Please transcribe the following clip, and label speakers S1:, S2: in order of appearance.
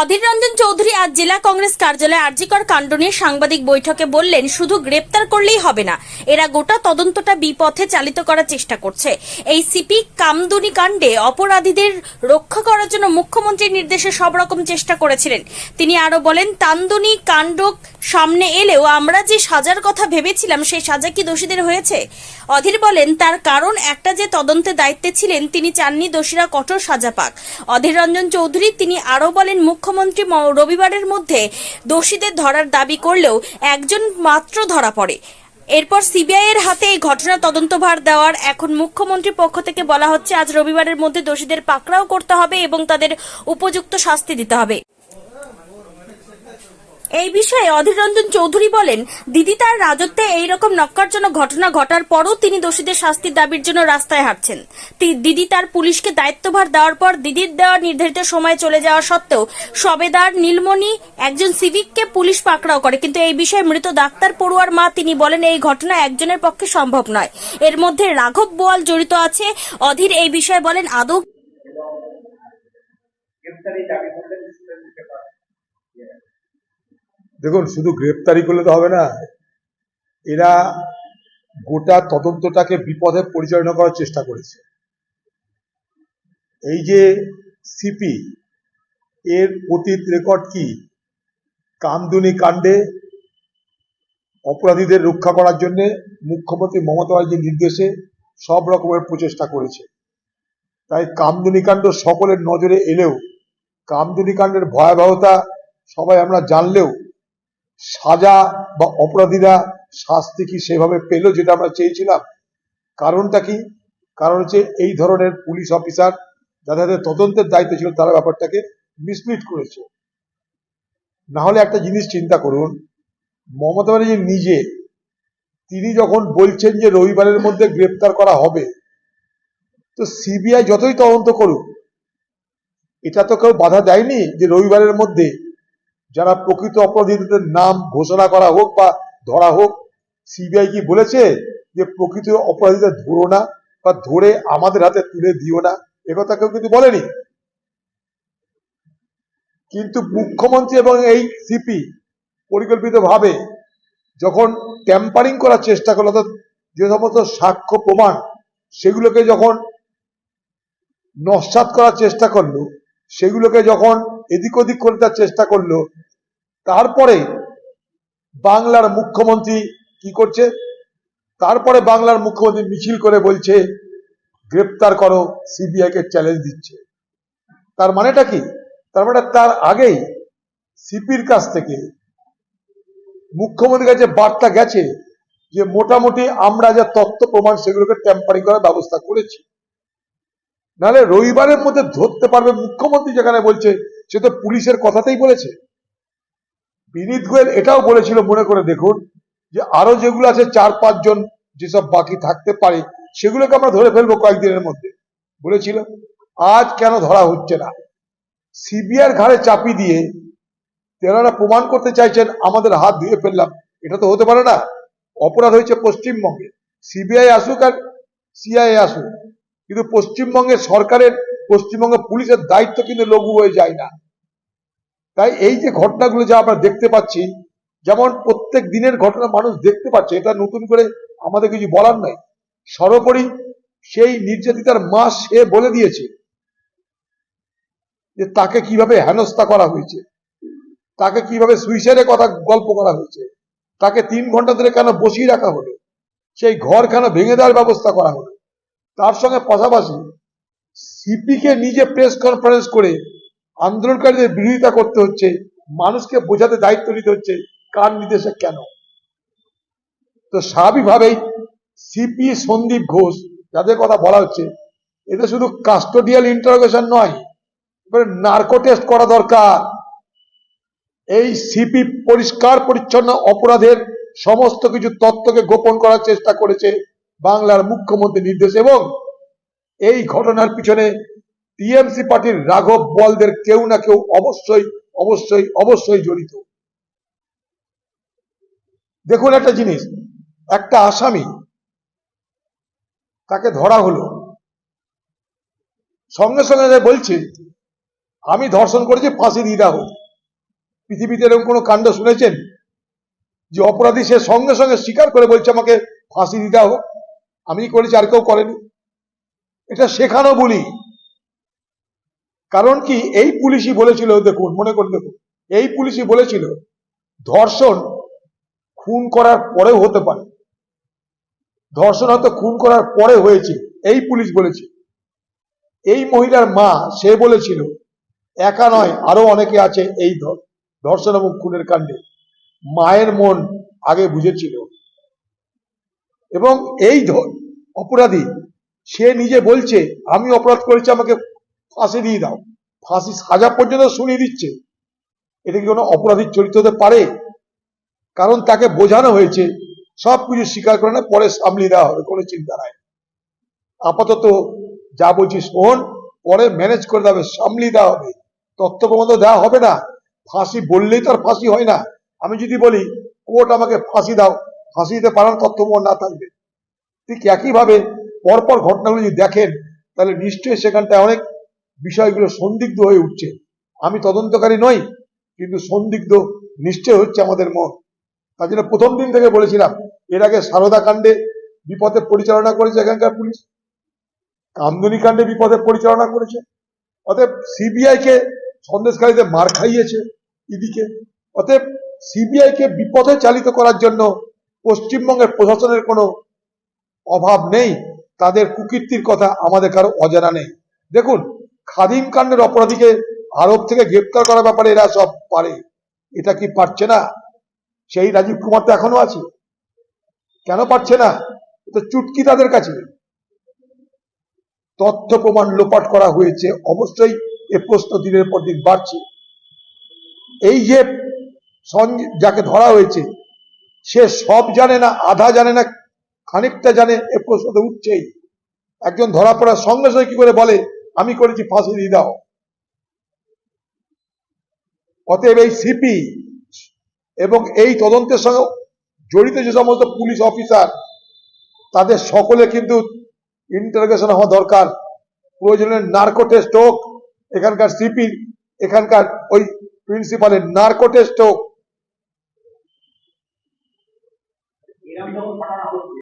S1: অধীর রঞ্জন চৌধুরী আজ জেলা কংগ্রেস কার্যালয়ে আরজিকর কাণ্ড নিয়ে সাংবাদিক বৈঠকে বললেন, শুধু গ্রেপ্তার করলেই হবে না, এরা গোটা তদন্তটা বিপথে চালিত করার চেষ্টা করছে। এই সিপি কামদুনি কাণ্ডে অপরাধীদের রক্ষা করার জন্য মুখ্যমন্ত্রীর নির্দেশে সব রকম চেষ্টা করেছিলেন। তিনি আরও বলেন, তান্দুনি কাণ্ড সামনে এলেও আমরা যে সাজার কথা ভেবেছিলাম, সেই সাজা কি দোষীদের হয়েছে? অধীর বলেন, তার কারণ একটা যে তদন্তে দায়িত্বে ছিলেন, তিনি চাননি দোষীরা কঠোর সাজা পাক। অধীর রঞ্জন চৌধুরী, তিনি আরও বলেন মুখ্যমন্ত্রী রবিবারের মধ্যে দোষীদের ধরার দাবি করলেও একজন মাত্র ধরা পড়ে। এরপর সিবিআই এর হাতে এই ঘটনা তদন্তভার দেওয়ার এখন মুখ্যমন্ত্রীর পক্ষ থেকে বলা হচ্ছে, আজ রবিবারের মধ্যে দোষীদের পাকড়াও করতে হবে এবং তাদের উপযুক্ত শাস্তি দিতে হবে। এই বিষয়ে অধীর রঞ্জন চৌধুরী বলেন, দিদি তার রাজত্বে এই রকম নক্কারজনক ঘটনা ঘটার পরও তিনি দোষীদের শাস্তির দাবির জন্য রাস্তায় হাঁটছেন। দিদি তার পুলিশকে দায়িত্বভার দেওয়ার পর দিদির দেওয়া নির্ধারিত সময় চলে যাওয়া সত্ত্বেও সবেদার নীলমণি একজন সিভিককে পুলিশ পাকড়াও করে। কিন্তু এই বিষয়ে মৃত ডাক্তার পড়ুয়ার মা তিনি বলেন, এই ঘটনা একজনের পক্ষে সম্ভব নয়। এর মধ্যে রাঘব বোয়াল জড়িত আছে। অধীর এই বিষয়ে বলেন, আদৌ
S2: গ্রেপ্তারি দাবি করলে কিছুটা দিতে পারে
S3: দেখুন, শুধু গ্রেপ্তারি করলে তো হবে না। এরা গোটা তদন্তটাকে বিপদে পরিচালনা করার চেষ্টা করেছে। এই যে সিপি, এর অতীত রেকর্ড কি? কামদুনি কাণ্ডে অপরাধীদের রক্ষা করার জন্য মুখ্যমন্ত্রী মমতা ব্যানার্জির নির্দেশে সব রকমের প্রচেষ্টা করেছে। তাই কামদুনি কাণ্ড সকলের নজরে এলেও, কামদুনি কাণ্ডের ভয়াবহতা সবাই আমরা জানলেও সাজা বা অপরাধীরা শাস্তি কি সেভাবে পেল যেটা আমরা চেয়েছিলাম? কারণটা কি? কারণ হচ্ছে এই ধরনের পুলিশ অফিসার যাদের তদন্তের দায়িত্ব ছিল তারা ব্যাপারটাকে মিসলিড করেছে। না হলে একটা জিনিস চিন্তা করুন, মমতা ব্যানার্জি নিজে তিনি যখন বলছেন যে রবিবারের মধ্যে গ্রেপ্তার করা হবে, তো সিবিআই যতই তদন্ত করুক, এটা তো কেউ বাধা দেয়নি যে রবিবারের মধ্যে যারা প্রকৃত অপরাধীদের নাম ঘোষণা করা হোক বা ধরা হোক সিবিআই কি বলেছে যে প্রকৃত অপরাধীদের ধরো না বা ধরে আমাদের হাতে তুলে দিও না? একথা কেউ কিন্তু বলেনি। কিন্তু মুখ্যমন্ত্রী এবং এই সিপি পরিকল্পিতভাবে যখন ট্যাম্পারিং করার চেষ্টা করল, অর্থাৎ যে সমস্ত সাক্ষ্য প্রমাণ, সেগুলোকে যখন নস্বাত করার চেষ্টা করল, সেগুলোকে যখন এদিক ওদিক করে চেষ্টা করল তারপরে বাংলার মুখ্যমন্ত্রী কি করছে? তারপরে বাংলার মুখ্যমন্ত্রী মিছিল করে বলছে, গ্রেপ্তার করো, সিবিআই কে চ্যালেঞ্জ দিচ্ছে। তার মানেটা কি? তার মানে তার আগেই সিপির কাছ থেকে মুখ্যমন্ত্রীর কাছে বার্তা গেছে যে, মোটামুটি আমরা যা তথ্য প্রমাণ সেগুলোকে ট্যাম্পারিং করার ব্যবস্থা করেছি। নাহলে রবিবারের মধ্যে ধরতে পারবে মুখ্যমন্ত্রী যেখানে বলছে, সে তো পুলিশের কথাতেই বলেছে। বিনীত গোয়েল এটাও বলেছিল, মনে করে দেখুন, যে আরও যেগুলো আছে চার পাঁচজন যেসব বাকি থাকতে পারে, সেগুলোকে আমরা ধরে ফেলব কয়েকদিনের মধ্যে। বলেছিল, আজ কেন ধরা হচ্ছে না? সিবিআর ঘাড়ে চাপি দিয়ে তেনারা প্রমাণ করতে চাইছেন, আমাদের হাত ধুয়ে ফেললাম। এটা তো হতে পারে না। অপরাধ হয়েছে পশ্চিমবঙ্গে। সিবিআই আসুক আর সিআইএ আসুক। কিন্তু পশ্চিমবঙ্গের সরকারের, পশ্চিমবঙ্গের পুলিশের দায়িত্ব কিন্তু লঘু হয়ে যায় না। তাই এই যে ঘটনাগুলো যা আমরা দেখতে পাচ্ছি, যেমন প্রত্যেক দিনের ঘটনা মানুষ দেখতে পাচ্ছে, এটা নতুন করে আমাদের কিছু বলার নাই। সর্বোপরি সেই নির্যাতিতার মা সে বলে দিয়েছে যে তাকে কীভাবে হেনস্থা করা হয়েছে, তাকে কীভাবে সুইসাইডের কথা গল্প করা হয়েছে, তাকে তিন ঘণ্টা ধরে কেন বসিয়ে রাখা হলো, সেই ঘর কেন ভেঙে দেওয়ার ব্যবস্থা করা হলো। তার সঙ্গে পাশাপাশি সিপিকে নিজে প্রেস কনফারেন্স করে আন্দোলনকারীদের বিরোধিতা করতে হচ্ছে, মানুষকে বোঝাতে দায়িত্ব নিতে হচ্ছে, কার নির্দেশে কেন? তো স্বাভাবিকভাবেই সিপি সন্দীপ ঘোষ, যাদের কথা বলা হচ্ছে এটা শুধু কাস্টোডিয়াল ইন্টারোগেশন নয় নার্কো টেস্ট করা দরকার। এই সিপি পরিষ্কার, পরিচ্ছন্ন অপরাধের সমস্ত কিছু তত্ত্বকে গোপন করার চেষ্টা করেছে বাংলার মুখ্যমন্ত্রী নির্দেশ এবং এই ঘটনার পিছনে টিএমসি পার্টির রাঘব বলদের কেউ না কেউ অবশ্যই অবশ্যই অবশ্যই জড়িত। দেখুন একটা জিনিস, একটা আসামি, তাকে ধরা হলো। সঙ্গে সঙ্গে বলছে, আমি ধর্ষণ করেছি, ফাঁসি দিয়ে দেওয়া হোক পৃথিবীতে এরকম কোনো কাণ্ড শুনেছেন? যে অপরাধী সে সঙ্গে সঙ্গে স্বীকার করে বলছে আমাকে ফাঁসি দিতে হোক। আমি করেছি, আর কেউ করেনি। এটা শেখানো বলি। কারণ কি? এই পুলিশই বলেছিল, দেখুন, মনে করে দেখুন, এই পুলিশই বলেছিল, ধর্ষণ খুন করার পরেও হতে পারে। ধর্ষণ হয়তো খুন করার পরে হয়েছে, এই পুলিশ বলেছে। এই মহিলার মা, সে বলেছিল, একা নয়, আরও অনেকে আছে এই ধর্ষণ এবং খুনের কাণ্ডে। মায়ের মন আগে বুঝেছিল। এবং এই অপরাধী, সে নিজে বলছে, আমি অপরাধ করেছি, আমাকে ফাঁসি দিয়ে দাও। ফাঁসি সাজা পর্যন্ত শুনিয়ে দিচ্ছে। এটা কি কোনো অপরাধীর চরিত্র হতে পারে? কারণ তাকে বোঝানো হয়েছে, সব কিছু স্বীকার করে না, পরে সামলিয়ে দেওয়া হবে, কোনো চিন্তা নাই। আপাতত যা বলছি শোন, পরে ম্যানেজ করে হবে, সামলিয়ে দেওয়া হবে। তথ্য প্রমাণ দেওয়া হবে না। ফাঁসি বললেই তো আর ফাঁসি হয় না। আমি যদি বলি, কোর্ট আমাকে ফাঁসি দাও, ফাঁসি দিতে পারার তথ্য প্রমাণ না থাকবে। ঠিক একইভাবে পরপর ঘটনাগুলো যদি দেখেন, তাহলে নিশ্চয়ই সেখানটায় অনেক বিষয়গুলো সন্দিগ্ধ হয়ে উঠছে। আমি তদন্তকারী নই, কিন্তু সন্দিগ্ধ নিশ্চয় হচ্ছে আমাদের মন তার জন্য প্রথম দিন থেকে বলেছিলাম, এর আগে সারদা কাণ্ডে বিপদে পরিচালনা করেছে এখানকার পুলিশ। কামদুনি কাণ্ডে বিপদে পরিচালনা করেছে। অতএব সিবিআই কে সন্দেশকারীতে মার খাইয়েছে ইদিকে অতএব সিবিআই কে বিপদে চালিত করার জন্য পশ্চিমবঙ্গের প্রশাসনের কোনো অভাব নেই। তাদের কুকীর্তির কথা আমাদের কারও অজানা নেই। দেখুন খাদিম কাণ্ডের অপরাধীকে আরব থেকে গ্রেপ্তার করার ব্যাপারে এরা সব পারে। এটা কি পারছে না? সেই রাজীব কুমার তো এখনও আছে। কেন পারছে না? তো চুটকি তাদের কাছে। তথ্য প্রমাণ লোপাট করা হয়েছে। অবশ্যই এ প্রশ্ন দিনের পর দিন বাড়ছে। এই যে যাকে ধরা হয়েছে, সে সব জানে না, আধা জানে না, খানিকটা জানে, এ প্রশ্ন তো উঠছেই। একজন ধরা পড়ার সঙ্গে সঙ্গে কি করে বলে? আমি করেছি, ফাঁসি দিয়ে দাও। অতএব এই সিপি এবং এই তদন্তের সঙ্গে জড়িত যে সমস্ত পুলিশ অফিসার, তাদের সকলে কিন্তু ইন্টারোগেশন হওয়া দরকার। প্রয়োজনের নার্কো টেস্ট হোক, এখানকার সিপি এখানকার ওই প্রিন্সিপালের নার্কো টেস্ট হোক